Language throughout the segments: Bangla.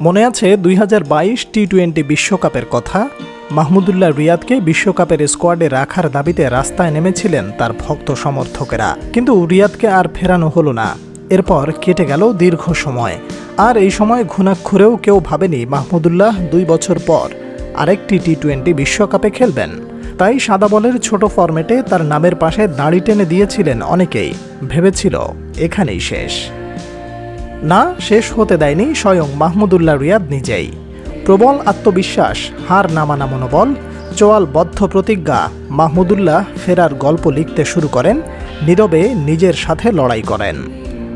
মনে আছে দুই টি টোয়েন্টি বিশ্বকাপের কথা? মাহমুদুল্লাহ রিয়াদকে বিশ্বকাপের স্কোয়াডে রাখার দাবিতে রাস্তায় নেমেছিলেন তার ভক্ত সমর্থকেরা। কিন্তু রিয়াদকে আর ফেরানো হলো না। এরপর কেটে গেল দীর্ঘ সময়। আর এই সময় ঘুণাক্ষরেও কেউ ভাবেনি মাহমুদুল্লাহ দুই বছর পর আরেকটি টি টোয়েন্টি বিশ্বকাপে খেলবেন। তাই সাদা বলের ছোট ফরম্যাটে তার নামের পাশে দাড়ি টেনে দিয়েছিলেন অনেকেই। ভেবেছিল এখানেই শেষ। না শেষ হতে দেয়নি স্বয়ং মাহমুদুল্লাহ রিয়াদ নিজেই। প্রবল আত্মবিশ্বাস, হার নামানা মনোবল চোয়াল বদ্ধ প্রতিজ্ঞা, মাহমুদুল্লাহ ফেরার গল্প লিখতে শুরু করেন, নীরবে নিজের সাথে লড়াই করেন।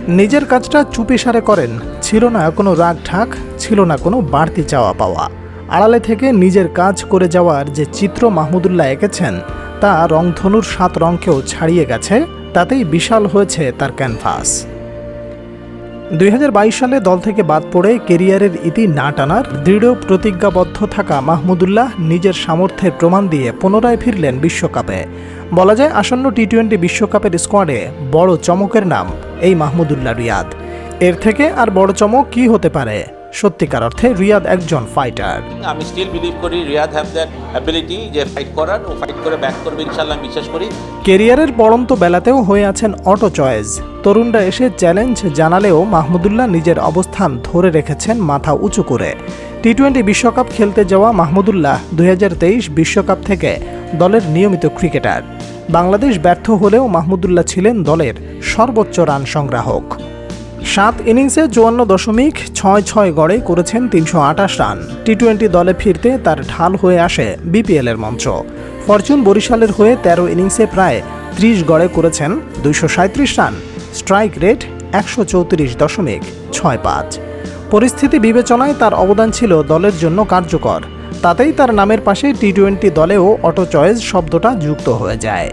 নিজের কাজটা চুপিসারে করেন, ছিল না কোনো রাগ ঢাক, ছিল না কোনো বাড়তি চাওয়া পাওয়া। আড়ালে থেকে নিজের কাজ করে যাওয়ার যে চিত্র মাহমুদুল্লাহ এঁকেছেন, তা রংধনুর সাত রঙকেও ছাড়িয়ে গেছে, তাতেই বিশাল হয়েছে তার ক্যানভাস। দুই হাজার বাইশ সালে দল থেকে বাদ পড়ে কেরিয়ারের ইতি না টানার দৃঢ় প্রতিজ্ঞাবদ্ধ থাকা মাহমুদুল্লাহ নিজের সামর্থ্যের প্রমাণ দিয়ে পুনরায় ফিরলেন বিশ্বকাপে। বলা যায় আসন্ন টি টোয়েন্টি বিশ্বকাপের স্কোয়াডে বড় চমকের নাম এই মাহমুদুল্লাহ রিয়াদ। এর থেকে আর বড় চমক কি হতে পারে? সত্যিকার অর্থে রিয়াদ একজন ফাইটার আমি স্টিল বিলিভ করি রিয়াদ হ্যাভ দ্যাট অ্যাবিলিটি যে ফাইট করার ও ফাইট করে ব্যাক করবে ইনশাল্লাহ আমি বিশ্বাস করি। কেরিয়ারের পড়ন্ত বেলাতেও হয়ে আছেন অটো চয়েস তরুণরা এসে চ্যালেঞ্জ জানালেও মাহমুদুল্লাহ নিজের অবস্থান ধরে রেখেছেন মাথা উঁচু করে। টি টোয়েন্টি বিশ্বকাপ খেলতে যাওয়া মাহমুদুল্লাহ দুই বিশ্বকাপ থেকে দলের নিয়মিত ক্রিকেটার। বাংলাদেশ ব্যর্থ হলেও মাহমুদুল্লাহ ছিলেন দলের সর্বোচ্চ রান সংগ্রাহক। সাত ইনিংসে চুয়ান্ন দশমিক ছয় ছয় গড়ে করেছেন তিনশো আটাশ রান। টি টোয়েন্টি দলে ফিরতে তার ঢাল হয়ে আসে বিপিএলের মঞ্চ। ফরচুন বরিশালের হয়ে তেরো ইনিংসে প্রায় ত্রিশ গড়ে করেছেন দুইশো সাঁত্রিশ রান। স্ট্রাইক রেট একশো চৌত্রিশ দশমিক ছয় পাঁচ। পরিস্থিতি বিবেচনায় তার অবদান ছিল দলের জন্য কার্যকর। তাতেই তার নামের পাশে টি টোয়েন্টি দলেও অটো চয়েস শব্দটা যুক্ত হয়ে যায়।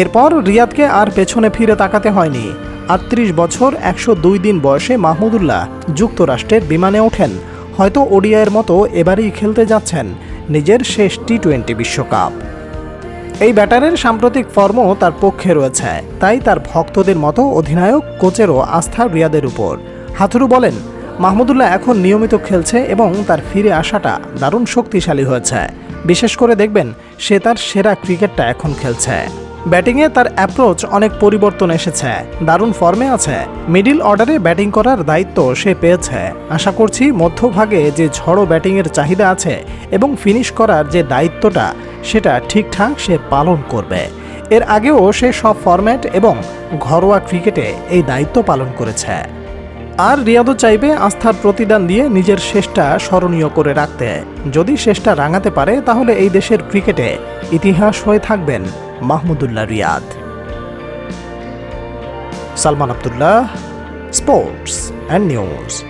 এরপর রিয়াদকে আর পেছনে ফিরে তাকাতে হয়নি। আটত্রিশ বছর একশো দুই দিন বয়সে মাহমুদুল্লাহ যুক্তরাষ্ট্রের বিমানে ওঠেন। হয়তো ওডিআইয়ের মতো এবারই খেলতে যাচ্ছেন নিজের শেষ টি টোয়েন্টি বিশ্বকাপ। এই ব্যাটারের সাম্প্রতিক ফর্মও তার পক্ষে রয়েছে, তাই তার ভক্তদের মতো অধিনায়ক, কোচেরও আস্থা রিয়াদের উপর। হাথুরু বলেন, মাহমুদুল্লাহ এখন নিয়মিত খেলছে এবং তার ফিরে আসাটা দারুণ শক্তিশালী হয়েছে। বিশেষ করে দেখবেন, সে তার সেরা ক্রিকেটটা এখন খেলছে। ব্যাটিংয়ে তার অ্যাপ্রোচ অনেক পরিবর্তন এসেছে। দারুণ ফর্মে আছে। মিডিল অর্ডারে ব্যাটিং করার দায়িত্ব সে পেয়েছে। আশা করছি মধ্যভাগে যে ঝড়ো ব্যাটিংয়ের চাহিদা আছে এবং ফিনিশ করার যে দায়িত্বটা, সেটা ঠিকঠাক সে পালন করবে। এর আগেও সে সব ফরম্যাট এবং ঘরোয়া ক্রিকেটে এই দায়িত্ব পালন করেছে। আর রিয়াদও চাইবে আস্থার প্রতিদান দিয়ে নিজের শেষটা স্মরণীয় করে রাখতে। যদি শেষটা রাঙাতে পারে, তাহলে এই দেশের ক্রিকেটে ইতিহাস হয়ে থাকবেন Mahmudullah Riyad. Salman Abdullah sports and news.